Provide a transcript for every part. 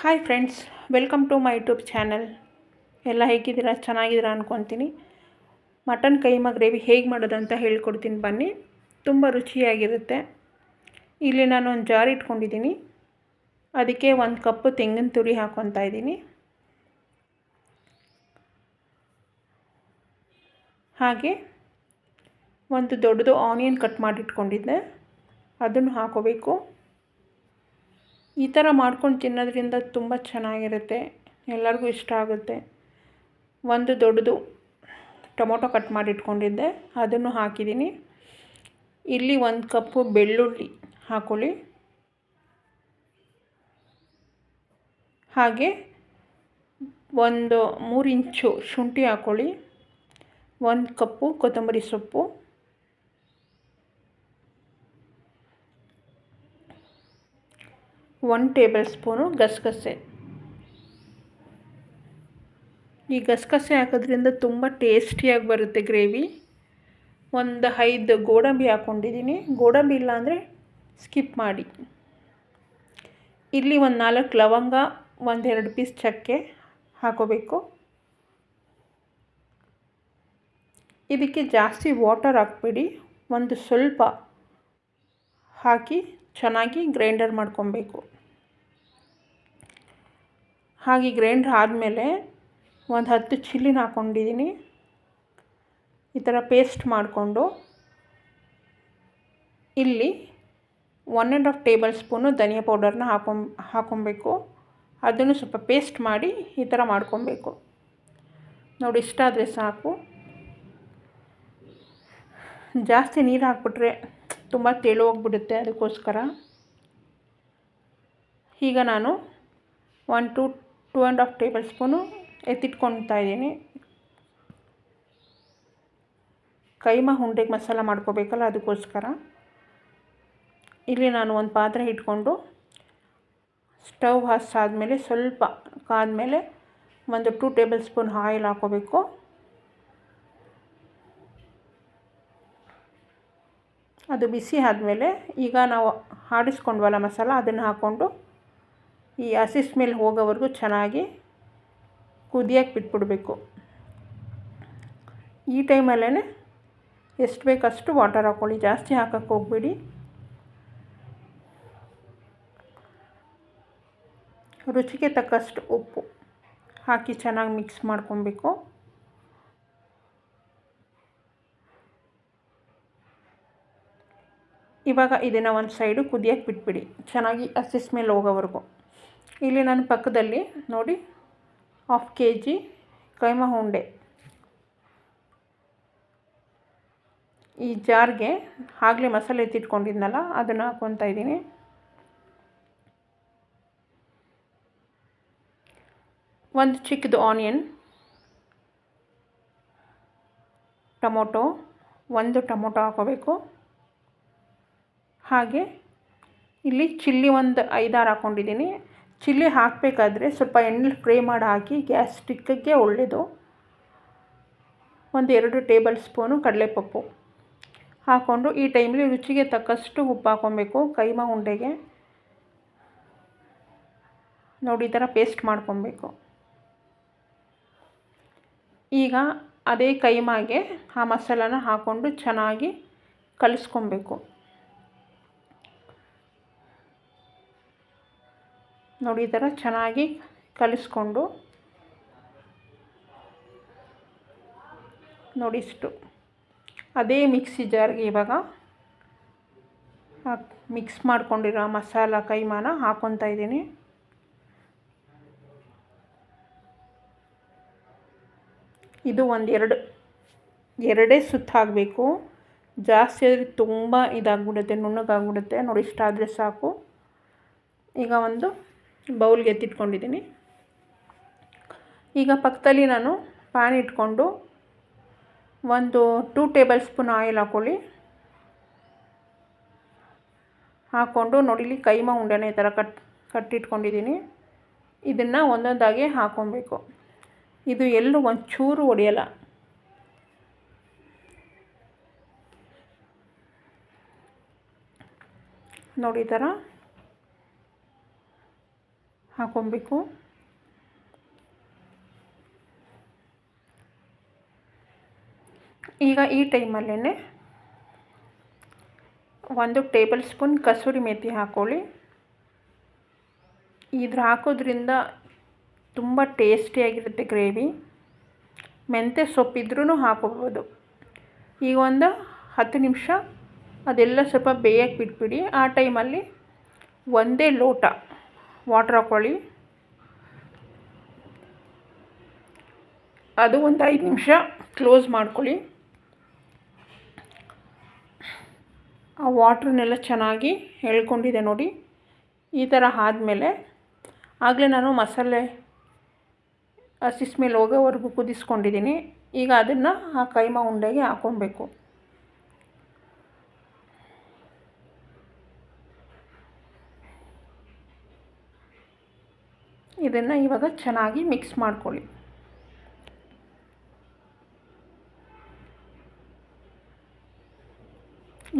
Hi friends welcome to my YouTube channel ಎಲ್ಲ ಹೇಗಿದ್ದೀರಾ? ಚೆನ್ನಾಗಿದ್ದೀರಾ ಅಂದ್ಕೊತೀನಿ ಮಟನ್ ಕೈಮಾ ಗ್ರೇವಿ ಹೇಗೆ ಮಾಡೋದು ಅಂತ ಹೇಳ್ಕೊಡ್ತೀನಿ ಬನ್ನಿ. ತುಂಬ ರುಚಿಯಾಗಿರುತ್ತೆ. ಇಲ್ಲಿ ನಾನು ಒಂದು ಜಾರ್ ಇಟ್ಕೊಂಡಿದ್ದೀನಿ. ಅದಕ್ಕೆ ಒಂದು ಕಪ್ಪು ತೆಂಗಿನ ತುರಿ ಹಾಕ್ಕೊತಾ ಇದ್ದೀನಿ. ಹಾಗೆ ಒಂದು ದೊಡ್ಡದು ಆನಿಯನ್ ಕಟ್ ಮಾಡಿಟ್ಕೊಂಡಿದ್ದೆ. ಅದನ್ನು ಹಾಕೋಬೇಕು. ಈ ಥರ ಮಾಡ್ಕೊಂಡು ತಿನ್ನೋದ್ರಿಂದ ತುಂಬ ಚೆನ್ನಾಗಿರುತ್ತೆ. ಎಲ್ಲರಿಗೂ ಇಷ್ಟ ಆಗುತ್ತೆ. ಒಂದು ದೊಡ್ಡದು ಟೊಮೊಟೊ ಕಟ್ ಮಾಡಿ ಇಟ್ಕೊಂಡಿದ್ದೆ ಅದನ್ನು ಹಾಕಿದ್ದೀನಿ. ಇಲ್ಲಿ ಒಂದು ಕಪ್ಪು ಬೆಳ್ಳುಳ್ಳಿ ಹಾಕೊಳ್ಳಿ. ಹಾಗೆ ಒಂದು ಮೂರು ಇಂಚು ಶುಂಠಿ ಹಾಕೊಳ್ಳಿ. ಒಂದು ಕಪ್ಪು ಕೊತ್ತಂಬರಿ ಸೊಪ್ಪು. ಒನ್ ಟೇಬಲ್ ಸ್ಪೂನು ಗಸಗಸೆ. ಈ ಗಸಗಸೆ ಹಾಕೋದ್ರಿಂದ ತುಂಬ ಟೇಸ್ಟಿಯಾಗಿ ಬರುತ್ತೆ ಗ್ರೇವಿ. ಒಂದು ಐದು ಗೋಡಂಬಿ ಹಾಕ್ಕೊಂಡಿದ್ದೀನಿ ಗೋಡಂಬಿ ಇಲ್ಲಾಂದರೆ ಸ್ಕಿಪ್ ಮಾಡಿ. ಇಲ್ಲಿ ಒಂದು ನಾಲ್ಕು ಲವಂಗ, ಒಂದೆರಡು ಪೀಸ್ ಚಕ್ಕೆ ಹಾಕೋಬೇಕು. ಇದಕ್ಕೆ ಜಾಸ್ತಿ ವಾಟರ್ ಹಾಕ್ಬೇಡಿ. ಒಂದು ಸ್ವಲ್ಪ ಹಾಕಿ ಚೆನ್ನಾಗಿ ಗ್ರೈಂಡರ್ ಮಾಡ್ಕೊಬೇಕು. ಹಾಗೆ ಗ್ರೈಂಡ್ರ್ ಆದಮೇಲೆ ಒಂದು ಹತ್ತು ಚಿಲ್ಲಿನ ಹಾಕ್ಕೊಂಡಿದ್ದೀನಿ. ಈ ಥರ ಪೇಸ್ಟ್ ಮಾಡಿಕೊಂಡು ಇಲ್ಲಿ one and half tablespoon ಧನಿಯಾ ಪೌಡರ್ನ ಹಾಕೊಂ ಹಾಕೊಬೇಕು. ಅದನ್ನು ಸ್ವಲ್ಪ ಪೇಸ್ಟ್ ಮಾಡಿ ಈ ಥರ ಮಾಡ್ಕೊಬೇಕು. ನೋಡಿ, ಇಷ್ಟ ಆದರೆ ಸಾಕು. ಜಾಸ್ತಿ ನೀರು ಹಾಕ್ಬಿಟ್ರೆ ತುಂಬ ತೆಳುವಾಗ್ಬಿಡುತ್ತೆ ಅದಕ್ಕೋಸ್ಕರ. ಈಗ ನಾನು one two two and half tablespoon ಎತ್ತಿಟ್ಕೊತಾ ಇದ್ದೀನಿ. ಕೈಮಾ ಹುಂಡೆಗೆ ಮಸಾಲ ಮಾಡ್ಕೋಬೇಕಲ್ಲ ಅದಕ್ಕೋಸ್ಕರ. ಇಲ್ಲಿ ನಾನು ಒಂದು ಪಾತ್ರೆ ಇಟ್ಕೊಂಡು ಸ್ಟವ್ ಹಸಾದ್ಮೇಲೆ ಸ್ವಲ್ಪ ಕಾದ್ಮೇಲೆ ಒಂದು ಟೂ ಟೇಬಲ್ ಸ್ಪೂನ್ ಆಯಿಲ್ ಹಾಕೋಬೇಕು. ಅದು ಬಿಸಿ ಆದಮೇಲೆ ಈಗ ನಾವು ಆಡಿಸ್ಕೊಂಡ್ವಲ್ಲ ಮಸಾಲ, ಅದನ್ನು ಹಾಕ್ಕೊಂಡು ಈ ಹಸಿ ಸ್ಮೆಲ್ ಹೋಗೋವರೆಗೂ ಚೆನ್ನಾಗಿ ಕುದಿಯೋಕ್ಕೆ ಬಿಟ್ಬಿಡಬೇಕು. ಈ ಟೈಮಲ್ಲೇ ಎಷ್ಟು ಬೇಕಷ್ಟು ವಾಟರ್ ಹಾಕ್ಕೊಳ್ಳಿ. ಜಾಸ್ತಿ ಹಾಕೋಕ್ಕೆ ಹೋಗ್ಬೇಡಿ. ರುಚಿಗೆ ತಕ್ಕಷ್ಟು ಉಪ್ಪು ಹಾಕಿ ಚೆನ್ನಾಗಿ ಮಿಕ್ಸ್ ಮಾಡ್ಕೊಬೇಕು. ಇವಾಗ ಇದನ್ನು ಒಂದು ಸೈಡು ಕುದಿಯೋಕ್ಕೆ ಬಿಟ್ಬಿಡಿ. ಚೆನ್ನಾಗಿ ಹಸಿ ಸ್ಮೆಲ್ ಹೋಗೋವರೆಗೂ. ಇಲ್ಲಿ ನನ್ನ ಪಕ್ಕದಲ್ಲಿ ನೋಡಿ ಹಾಫ್ ಕೆ ಜಿ ಕೈಮ ಉಂಡೆ. ಈ ಜಾರ್ಗೆ ಆಗಲೇ ಮಸಾಲೆ ಎತ್ತಿಟ್ಕೊಂಡಿದ್ನಲ್ಲ, ಅದನ್ನು ಹಾಕ್ಕೊತಾ ಇದ್ದೀನಿ. ಒಂದು ಚಿಕ್ಕದು ಆನಿಯನ್, ಟೊಮೊಟೊ, ಒಂದು ಟೊಮೊಟೊ ಹಾಕೋಬೇಕು. ಹಾಗೆ ಇಲ್ಲಿ ಚಿಲ್ಲಿ ಒಂದು ಐದಾರು ಹಾಕ್ಕೊಂಡಿದ್ದೀನಿ ಚಿಲ್ಲಿ ಹಾಕಬೇಕಾದ್ರೆ ಸ್ವಲ್ಪ ಎಣ್ಣೆ ಫ್ರೈ ಮಾಡಿ ಹಾಕಿ ಗ್ಯಾಸ್ಟ್ರಿಕ್ಕಿಗೆ ಒಳ್ಳೆಯದು. ಒಂದು ಎರಡು ಟೇಬಲ್ ಸ್ಪೂನು ಕಡಲೆಪಪ್ಪು ಹಾಕ್ಕೊಂಡು ಈ ಟೈಮಲ್ಲಿ ರುಚಿಗೆ ತಕ್ಕಷ್ಟು ಉಪ್ಪು ಹಾಕ್ಕೊಬೇಕು ಕೈಮಾ ಉಂಡೆಗೆ. ನೋಡಿ, ಈ ಥರ ಪೇಸ್ಟ್ ಮಾಡ್ಕೊಬೇಕು. ಈಗ ಅದೇ ಕೈಮಾಗೆ ಆ ಮಸಾಲಾನ ಹಾಕ್ಕೊಂಡು ಚೆನ್ನಾಗಿ ಕಲಿಸ್ಕೊಬೇಕು. ನೋಡಿ, ಈ ಥರ ಚೆನ್ನಾಗಿ ಕಲಿಸ್ಕೊಂಡು ನೋಡಿ ಇಷ್ಟು. ಅದೇ ಮಿಕ್ಸಿ ಜಾರ್ಗೆ ಇವಾಗ ಮಿಕ್ಸ್ ಮಾಡ್ಕೊಂಡಿರೋ ಮಸಾಲ ಕೈಮಾನ ಹಾಕ್ಕೊತಾ ಇದ್ದೀನಿ. ಇದು ಒಂದು ಎರಡು, ಎರಡೇ ಸುತ್ತ ಹಾಕಬೇಕು. ಜಾಸ್ತಿ ಆದರೆ ತುಂಬ ಇದಾಗ್ಬಿಡುತ್ತೆ, ನುಣ್ಣಗಾಗ್ಬಿಡುತ್ತೆ. ನೋಡಿ ಇಷ್ಟ ಆದರೆ ಸಾಕು. ಈಗ ಒಂದು ಬೌಲ್ಗೆ ಎತ್ತಿಟ್ಕೊಂಡಿದ್ದೀನಿ. ಈಗ ಪಕ್ಕದಲ್ಲಿ ನಾನು ಪ್ಯಾನ್ ಇಟ್ಕೊಂಡು ಒಂದು ಟೂ ಟೇಬಲ್ ಸ್ಪೂನ್ ಆಯಿಲ್ ಹಾಕ್ಕೊಳ್ಳಿ ಹಾಕ್ಕೊಂಡು ನೋಡಿಲಿ ಕೈಮ ಉಂಡೆನ ಈ ಥರ ಕಟ್, ಕಟ್ಟಿಟ್ಕೊಂಡಿದ್ದೀನಿ. ಇದನ್ನು ಒಂದೊಂದಾಗಿ ಹಾಕ್ಕೊಬೇಕು. ಇದು ಎಲ್ಲೂ ಒಂಚೂರು ಒಡೆಯಲ್ಲ. ನೋಡಿ ಈ ಥರ. ಹಾಕೊಬೇಕು. ಈಗ ಈ ಟೈಮಲ್ಲೇ ಒಂದು ಟೇಬಲ್ ಸ್ಪೂನ್ ಕಸೂರಿ ಮೇಥಿ ಹಾಕ್ಕೊಳ್ಳಿ ಇದ್ರ ಹಾಕೋದ್ರಿಂದ ತುಂಬ ಟೇಸ್ಟಿಯಾಗಿರುತ್ತೆ ಗ್ರೇವಿ. ಮೆಂತ್ಯ ಸೊಪ್ಪಿದ್ರೂ ಹಾಕೋಬೋದು. ಈಗ ಒಂದು ಹತ್ತು ನಿಮಿಷ ಅದೆಲ್ಲ ಸ್ವಲ್ಪ ಬೇಯಕ್ಕೆ ಬಿಟ್ಬಿಡಿ. ಆ ಟೈಮಲ್ಲಿ ಒಂದೇ ಲೋಟ ವಾಟ್ರ್ ಹಾಕ್ಕೊಳ್ಳಿ ಅದು ಒಂದು ಐದು ನಿಮಿಷ ಕ್ಲೋಸ್ ಮಾಡ್ಕೊಳ್ಳಿ. ಆ ವಾಟ್ರನ್ನೆಲ್ಲ ಚೆನ್ನಾಗಿ ಎಳ್ಕೊಂಡಿದೆ ನೋಡಿ. ಈ ಥರ ಆದಮೇಲೆ ಆಗಲೇ ನಾನು ಮಸಾಲೆ ಹಸಿ ಮೇಲೆ ಹೋಗೋವರೆಗೂ ಕುದಿಸ್ಕೊಂಡಿದ್ದೀನಿ. ಈಗ ಅದನ್ನು ಆ ಕೈಮಾ ಉಂಡೆಗೆ ಹಾಕ್ಕೊಬೇಕು ಇದನ್ನು ಇವಾಗ ಚೆನ್ನಾಗಿ ಮಿಕ್ಸ್ ಮಾಡ್ಕೊಳ್ಳಿ.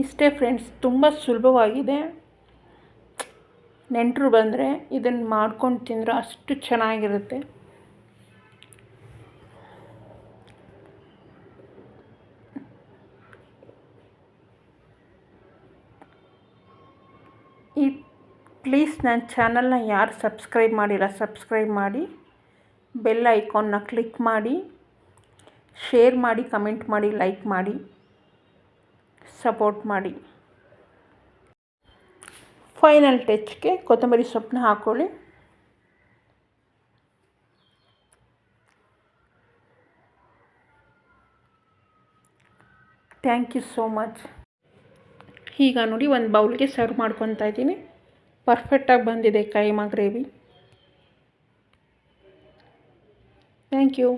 ಇಷ್ಟೇ ಫ್ರೆಂಡ್ಸ್ ತುಂಬ ಸುಲಭವಾಗಿದೆ. ನೆಂಟರು ಬಂದರೆ ಇದನ್ನು ಮಾಡ್ಕೊಂಡು ತಿಂದರೆ ಅಷ್ಟು ಚೆನ್ನಾಗಿರುತ್ತೆ ಈ ಪ್ಲೀಸ್ ನನ್ನ ಚಾನಲ್ನ ಯಾರು ಸಬ್ಸ್ಕ್ರೈಬ್ ಮಾಡಿಲ್ಲ, ಸಬ್ಸ್ಕ್ರೈಬ್ ಮಾಡಿ. ಬೆಲ್ ಐಕಾನ್ನ ಕ್ಲಿಕ್ ಮಾಡಿ. ಶೇರ್ ಮಾಡಿ, ಕಮೆಂಟ್ ಮಾಡಿ, ಲೈಕ್ ಮಾಡಿ. ಸಪೋರ್ಟ್ ಮಾಡಿ. ಫೈನಲ್ ಟಚ್ಗೆ ಕೊತ್ತಂಬರಿ ಸೊಪ್ಪನ್ನ ಹಾಕ್ಕೊಳ್ಳಿ ಥ್ಯಾಂಕ್ ಯು ಸೋ ಮಚ್. ಈಗ ನೋಡಿ ಒಂದು ಬೌಲ್ಗೆ ಸರ್ವ್ ಮಾಡ್ಕೊತಾ ಇದ್ದೀನಿ. ಪರ್ಫೆಕ್ಟಾಗಿ ಬಂದಿದೆ ಕೈಮಾ ಗ್ರೇವಿ ಥ್ಯಾಂಕ್ ಯು